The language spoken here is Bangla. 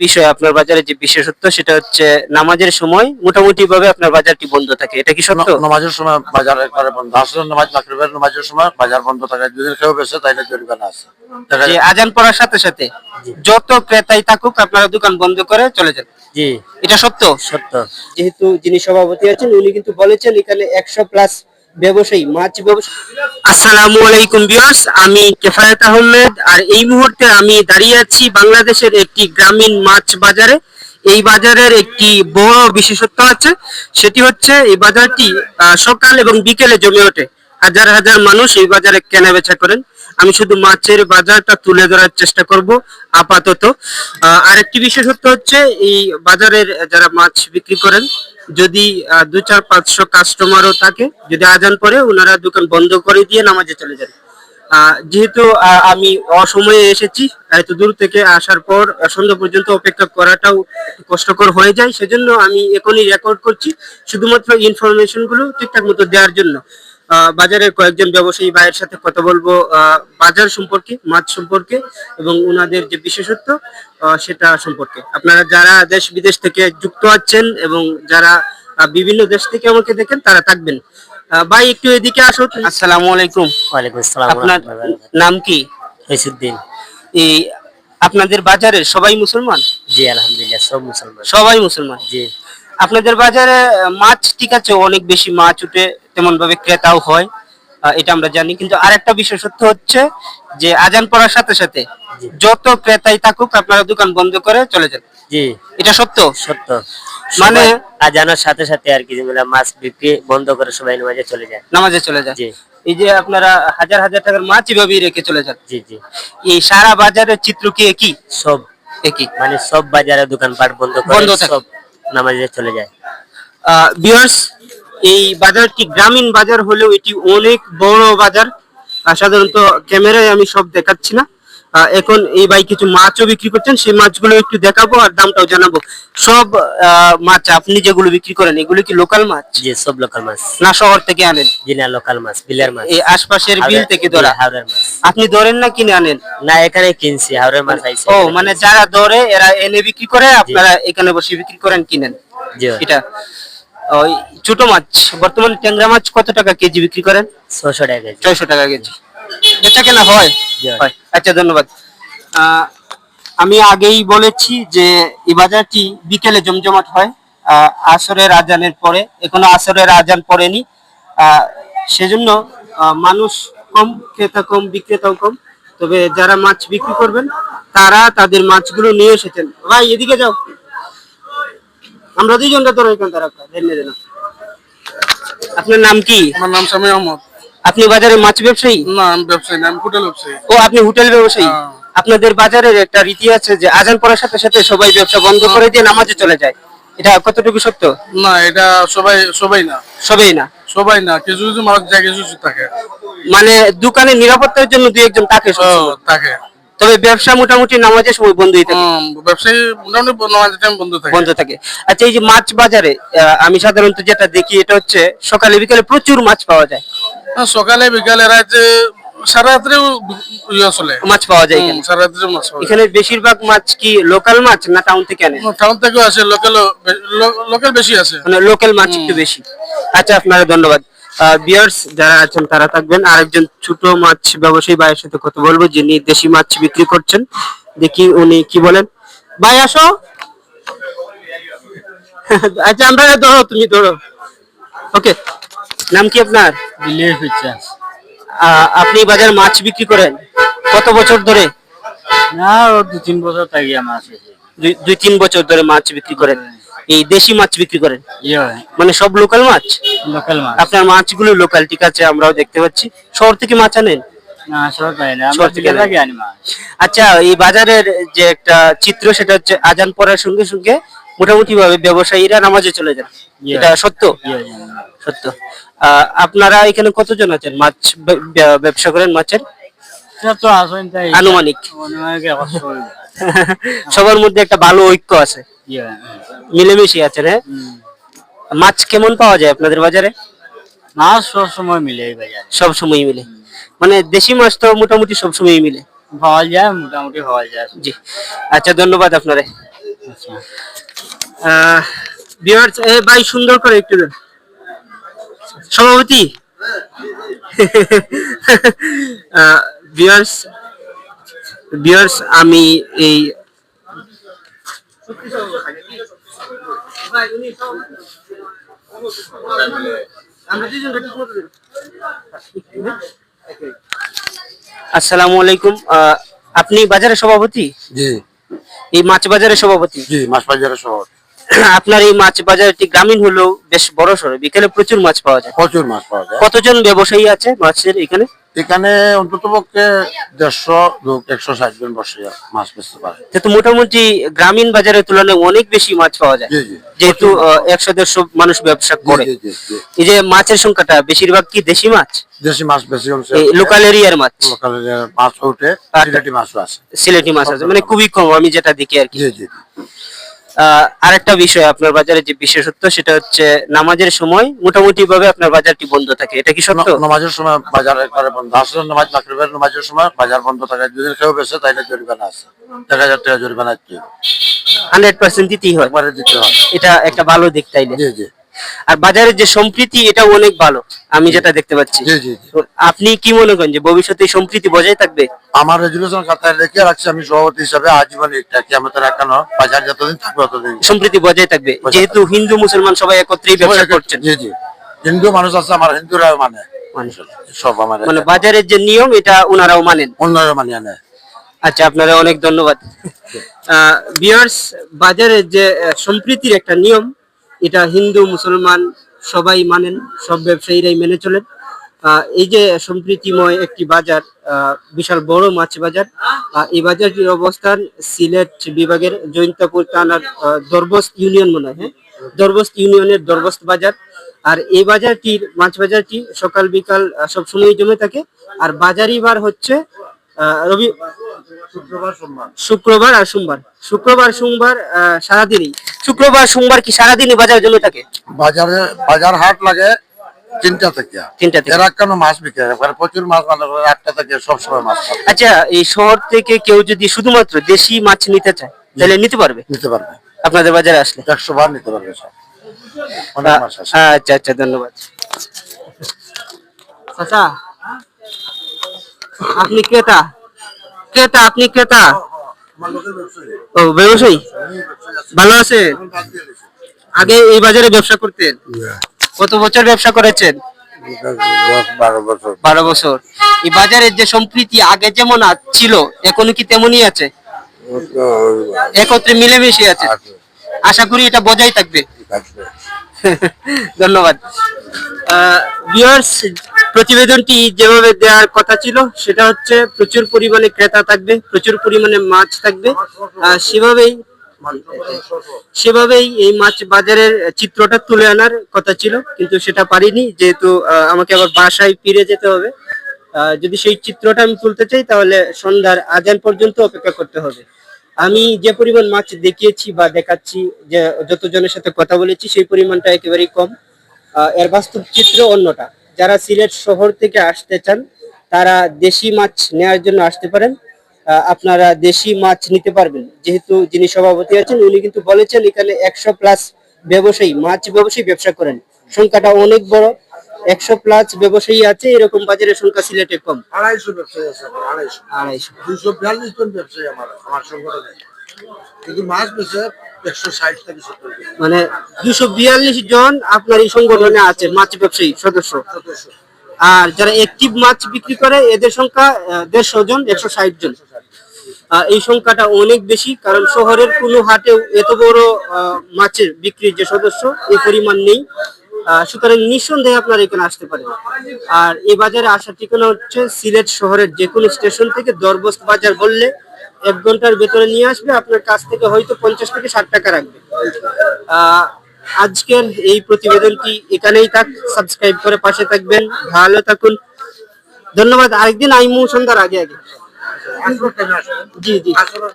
বিষয় আপনার বাজারে যে বিশেষত্ব সেটা হচ্ছে নামাজের সময় মোটামুটি ভাবে আপনার বাজারটি বন্ধ থাকে। এটা কি সত্য? নামাজের সময় বাজার একবারে বন্ধ। আসলে নামাজ মাগরিবের নামাজের সময় বাজার বন্ধ থাকে। যদি কেউ বেছে তাইলে জরিমানা আছে। যে আজান পড়ার সাথে সাথে যত ক্রেতাই থাকুক আপনারা দোকান বন্ধ করে চলে যান। জি। এটা সত্য? সত্য। যেহেতু যিনি সভাপতি আছেন উনি কিন্তু বলেছেন এখানে একশো প্লাস ব্যবসায়ী, মাছ ব্যবসায়ী। আসসালামু আলাইকুম ভিউয়ার্স, আমি কেফায়েত আহমেদ, আর এই মুহূর্তে আমি দাঁড়িয়ে আছি বাংলাদেশের একটি গ্রামীণ মাছ বাজারে। এই বাজারের একটি বড় বিশেষত্ব আছে, সেটি হচ্ছে এই বাজারটি সকাল এবং বিকেলে জমে ওঠে। হাজার হাজার মানুষ এই বাজারে কেনা বেচা করেন। আমি শুধু মাছের বাজারটা তুলে ধরার চেষ্টা করব আপাতত। আরেকটি বিশেষত্ব হচ্ছে, এই বাজারের যারা মাছ বিক্রি করেন, যদি দু চার পাঁচশো কাস্টমারও থাকে, যদি আজান পরে ওনারা দোকান বন্ধ করে দিয়ে নামাজে চলে যান। যেহেতু আমি অসময়ে এসেছি, এত দূর থেকে আসার পর, সন্ধ্যা পর্যন্ত অপেক্ষা করাটাও কষ্টকর হয়ে যায়, সেজন্য আমি এখনই রেকর্ড করছি, শুধুমাত্র ইনফরমেশনগুলো ঠিকঠাক মতো দেওয়ার জন্য। বাজারের কয়েকজন ব্যবসায়ী ভাইয়ের সাথে কথা বলব। আহ, বাজার সম্পর্কে মাছ সম্পর্কে এবং ওনাদের যে বিশেষত্ব আহ, সেটা সম্পর্কে। আপনারা যারা দেশ বিদেশ থেকে যুক্ত আছেন এবং যারা বিভিন্ন দেশ থেকে আমাকে দেখেন তারা থাকবেন। আহ, ভাই একটু এদিকে আসো আসসালামু আলাইকুম। ওয়ালাইকুম আসসালাম আপনার নাম কি? হইসুদ্দিন এই আপনাদের বাজারে সবাই মুসলমান? জি আলহামদুলিল্লাহ সব মুসলমান। সবাই মুসলমান? জি। আপনাদের বাজারে মাছ ঠিক আছে অনেক বেশি মাছ উঠে তেমন ভাবে ক্রেতাও হয় এটা আমরা জানি। কিন্তু আরেকটা বিশেষত্ব হচ্ছে যে আজান পড়ার সাথে সাথে যত ক্রেতাই থাকুক আপনারা দোকান বন্ধ করে চলে যান। জি। এটা সত্য? সত্য। মানে- আজানোর সাথে সাথে আর কি মাছ বিক্রি বন্ধ করে সবাই নামাজে চলে যায়। নামাজে চলে যায়। জি। এই যে আপনারা হাজার হাজার টাকার মাছ এভাবেই রেখে চলে যান। জি জি। এই সারা বাজারের চিত্র কি একই? সব। একই। মানে সব বাজারে দোকানপাট বন্ধ করে বন্ধ। সব নামাজে চলে যায়। বিয়ার্স এই বাজারটি গ্রামীণ বাজার হলেও এটি অনেক বড় বাজার। সাধারণত ক্যামেরায় আমি সব দেখাচ্ছি না। এখন এই ভাই কিছু মাছও বিক্রি করছেন সেই মাছগুলো একটু দেখাবো আর দামটাও জানাব। সব মাছ আপনি যেগুলো বিক্রি করেন এগুলো কি লোকাল মাছ? জি সব লোকাল মাছ। না শহর থেকে আনেন? জি না লোকাল মাছ বিলের মাছ। এই আশপাশের বিল থেকে ধরা। হাওড়ার মাছ। আপনি ধরেন না কিনে আনেন? না এখানে কিনছি হাওড়ার মাছ আইছে ও মানে যারা ধরে এরা এনে বিক্রি করে আপনারা এখানে বসে বিক্রি করেন কিনেন। জি এটা। ওই ছোট মাছ বর্তমানে ট্যাংরা মাছ কত টাকা কেজি বিক্রি করেন? ছশো টাকা কেজি। ছয়শো টাকা কেজি। এটা কেনা হয়? আচ্ছা ধন্যবাদ। আহ, আমি আগেই বলেছি যে এই বাজারটি বিকেলে জমজমাট হয়। আহ, আসরের আজানের পরে এখনও আসরের আজান পড়েনি। সেজন্য আহ, মানুষ কম ক্রেতা কম বিক্রেতাও কম। তবে যারা মাছ বিক্রি করবেন তারা তাদের মাছগুলো নিয়ে এসেছেন। ভাই এদিকে যাও। আমরা দুইজনটা তোর এখান তারা ধন্যবাদ আপনার নাম কি? আমার নাম স্বামী আহমদ। আপনি বাজারে মাছ ব্যবসায়ী? না আমি ব্যবসায়ী না আমি হোটেল ব্যবসায়ী। ও আপনি হোটেল ব্যবসায়ী? হ্যাঁ। আপনাদের বাজারের একটা রীতি আছে যে আজান পড়ার সাথে সাথে সবাই ব্যবসা বন্ধ করে দিয়ে নামাজে চলে যায়। এটা কতটুকু সত্য? না এটা সবাই সবাই না। সবাই না? সবাই না কিছু কিছু মানুষ যায় কিছু কিছু থাকে। মানে দোকানে নিরাপত্তার জন্য দুই একজন থাকে থাকে। তবে ব্যবসা মোটামুটি নামাজের সময় বন্ধই থাকে। ব্যবসায়ী মোটামুটি নামাজের টাইম বন্ধ থাকে। বন্ধ থাকে। আচ্ছা এই যে মাছ বাজারে আমি সাধারণত যেটা দেখি এটা হচ্ছে সকালে বিকালে প্রচুর মাছ পাওয়া যায়। হ্যাঁ, সকালে বিকালে রাতে সারা রাত্রেও ইয়ে চলে। মাছ পাওয়া যায় এখানে। মাছ পাওয়া যায়। এখানে বেশিরভাগ মাছ কি লোকাল মাছ না টাউন থেকে আনে? টাউন থেকেও আসে লোকাল লোকাল বেশি আছে মানে লোকাল মাছ একটু বেশি। আচ্ছা আপনারা ধন্যবাদ। বিয়ার্স যারা আছেন তারা থাকবেন। আরেকজন ছোট মাছ ব্যবসায়ী ভাইয়ের সাথে কথা বলব যিনি দেশি মাছ বিক্রি করছেন। দেখি উনি কি বলেন। ভাই আসো। আচ্ছা আমরা ধরো তুমি ধরো। ওকে নাম কি আপনার? আপনি বাজার মাছ বিক্রি করেন? কত বছর ধরে? না দু তিন বছর থাকি দুই দুই তিন বছর ধরে মাছ বিক্রি করেন। এই দেশি মাছ বিক্রি করেন? ইয়ে মানে সব লোকাল মাছ? লোকাল মাছ। আপনার মাছগুলো লোকাল ঠিক আছে আমরাও দেখতে পাচ্ছি। শহর থেকে মাছ আনেন? আচ্ছা এই বাজারের যে একটা চিত্র সেটা হচ্ছে আজান পড়ার সঙ্গে সঙ্গে মোটামুটি ভাবে ব্যবসায়ীরা নামাজে চলে যান। এটা সত্য? সত্য। আহ, আপনারা এখানে কতজন আছেন? মাছ ব্যবসা করেন মাছের? আনুমানিক। সবার মধ্যে একটা ভালো ঐক্য আছে। মিলেমিশে আছেন হ্যাঁ? মাছ কেমন পাওয়া যায় আপনাদের বাজারে? মাছ সব সময় মিলে এই বাজারে। সব সময় মিলে। মানে দেশি মাছ তো মোটামুটি সব সময় মিলে। পাওয়া যায় মোটামুটি পাওয়া যায়। জি। আচ্ছা ধন্যবাদ আপনারে ভিউয়ার্স এ ভাই সুন্দর করে একটু দেন। সভাপতি? ভিউয়ার্স ভিউয়ার্স আমি এই আসসালামু আলাইকুম। আপনি বাজারের সভাপতি? জি। এই মাছ বাজারের সভাপতি? জি মাছ বাজারের শহর আপনার এই মাছ বাজারটি গ্রামীণ হলেও বেশ বড় সড়ো। বিকেলে প্রচুর মাছ পাওয়া যায়। প্রচুর মাছ পাওয়া যায়। কতজন ব্যবসায়ী আছে মাছের এখানে? এখানে অন্তত পক্ষে দেড়শো লোক একশো ষাট জন বসে মাছ বেচতে পারে। তো মোটামুটি গ্রামীণ বাজারের তুলনায় অনেক বেশি মাছ পাওয়া যায়। যেহেতু একশো দেড়শো মানুষ ব্যবসা করে। এই যে মাছের সংখ্যাটা বেশিরভাগ কি দেশি মাছ? দেশি মাছ বেশি লোকাল এরিয়ার মাছ। লোকালের মাছ উঠে সিলেটি মাছও আছে। সিলেটি মাছ আছে। মানে খুবই কম আমি যেটা দেখি আর কি। আরেকটা বিষয় আপনার বাজারে যে বিশেষত্ব সেটা হচ্ছে নামাজের সময় মোটামুটি ভাবে আপনার বাজারটি বন্ধ থাকে। এটা কি সত্য? নামাজের সময় বাজার একবারে বন্ধ। আসলে নামাজ মাকরিবের নামাজের সময় বাজার বন্ধ থাকে। যদি কেউ বেছে তাইলে জরিমানা আছে। এক হাজার টাকা জরিমানা দিতে হবে। হান্ড্রেড পার্সেন্ট দিতেই হয়। একবারে দিতে হয় এটা একটা ভালো দিক তাইলে। জি জি। আর বাজারের যে সম্প্রীতি এটা অনেক ভালো। আমি যেটা দেখতে পাচ্ছি। জি জি জি। তো আপনি কি মনে করেন যে ভবিষ্যতে এই সম্প্রীতি বজায় থাকবে? আমার রেজুলেশন খাতায় লিখে রাখছি আমি সভাপতি হিসাবে আজীবন এটা কি আমাদের একানো বাজার যতদিন থাকবে ততদিন। সম্প্রীতি বজায় থাকবে। যেহেতু হিন্দু মুসলমান সবাই একত্রেই ব্যবসা করছেন। জি জি। হিন্দু মানুষ আছে আমার হিন্দুরাও মানে। সব আমার মানে বাজারের যে নিয়ম এটা ওনারাও মানেন। অন্যরা মানিয়ে নেয় আচ্ছা আপনারা অনেক ধন্যবাদ। বিয়ার্স বাজারের যে সম্প্রীতির একটা নিয়ম এটা হিন্দু, মুসলমান সবাই মানেন, সব ব্যবসায়ীরাই মেনে চলেন। এই যে সম্প্রীতিময় একটি বাজার বিশাল বড় মাছ বাজার এই বাজারটির অবস্থান সিলেট বিভাগের জৈন্তাপুর থানার দরবস্ত ইউনিয়ন মনে হয় হ্যাঁ? দরবস্ত ইউনিয়নের দরবস্ত বাজার। আর এই বাজারটির, মাছ বাজারটি সকাল বিকাল সব সময় জমে থাকে। আর বাজারই বার হচ্ছে রবি শুক্রবার আর সোমবার। শুক্রবার সোমবার সারাদিনই। শুক্রবার সোমবার কি সারাদিনই বাজার জমে থাকে? বাজারে বাজার হাট লাগে তিনটা থেকে। তিনটা থেকে। এরা কেন মাছ বিক্রি? প্রচুর মাছ মানে আটটা থেকে সবসময় মাছ আচ্ছা এই শহর থেকে কেউ যদি শুধুমাত্র দেশি মাছ নিতে চায় তাহলে নিতে পারবে? নিতে পারবে। আপনাদের বাজারে আসলে? একশো বার নিতে পারবে সব। আচ্ছা আচ্ছা ধন্যবাদ। চাচা আপনি ক্রেতা? ক্রেতা, আপনি ক্রেতা? ও, ব্যবসায়ী? ভালো আছে? আগে এই বাজারে ব্যবসা করতেন? কত বছর ব্যবসা করেছেন? বারো বছর। এই বাজারের যে সম্প্রীতি আগে যেমন ছিল, এখনও কি তেমনই আছে? একত্রে মিলেমিশে আছে? আশা করি এটা বজায় থাকবে। ধন্যবাদ। ভিউয়ার্স প্রতিবেদনটি যেভাবে দেওয়ার কথা ছিল, সেটা হচ্ছে প্রচুর পরিমাণে ক্রেতা থাকবে, প্রচুর পরিমাণে মাছ থাকবে। সেভাবেই সেভাবেই এই মাছ বাজারের চিত্রটা তুলে আনার কথা ছিল, কিন্তু সেটা পারিনি, যেহেতু আমাকে আবার বাসায় ফিরে যেতে হবে। যদি সেই চিত্রটা আমি তুলতে চাই, তাহলে সন্ধ্যার আজান পর্যন্ত অপেক্ষা করতে হবে। আমি যে পরিমাণ মাছ দেখিয়েছি বা দেখাচ্ছি, যে যতজনের সাথে কথা বলেছি, সেই পরিমাণটা একেবারেই কম। এর বাস্তব চিত্র অন্যটা। যারা সিলেট শহর থেকে আসতে চান, তারা দেশি মাছ নেওয়ার জন্য আসতে পারেন। আপনারা দেশি মাছ নিতে পারবেন। যেহেতু যিনি সভাপতি আছেন, উনি কিন্তু বলেছেন, এখানে একশো প্লাস ব্যবসায়ী, মাছ ব্যবসায়ী ব্যবসা করেন। সংখ্যাটা অনেক বড়। একশো প্লাস ব্যবসায়ী আছে এরকম বাজারের সংখ্যা সিলেটে কম। আড়াইশো ব্যবসায়ী আছে আড়াইশো। আড়াইশো। দুইশো বিয়াল্লিশ জন ব্যবসায়ী আমার আমার সংগঠনে। কিন্তু মাছ বেছে একশো ষাট থেকে সত্তর মানে দুশো বিয়াল্লিশ জন আপনার এই সংগঠনে আছে মাছ ব্যবসায়ী সদস্য। আর যারা একটিভ মাছ বিক্রি করে এদের সংখ্যা দেড়শো জন একশো ষাট জন। এই সংখ্যাটা অনেক বেশি কারণ শহরের কোনো হাটেও এত বড় মাছের বিক্রির যে সদস্য এই পরিমাণ নেই। সুতরাং নিঃসন্দেহে আপনারা এখানে আসতে পারেন। আর এই বাজারে আসার ঠিকানা হচ্ছে সিলেট শহরের যে কোনো স্টেশন থেকে দরবস্ত বাজার বললে এক ঘণ্টার ভেতরে নিয়ে আসবে। আপনার কাছ থেকে হয়তো পঞ্চাশ থেকে ষাট টাকা রাখবে। আহ, আজকের এই প্রতিবেদনটি এখানেই থাক। সাবস্ক্রাইব করে পাশে থাকবেন। ভালো থাকুন। ধন্যবাদ। আরেকদিন আইমু সন্ধ্যার আগে আগে। জি জি।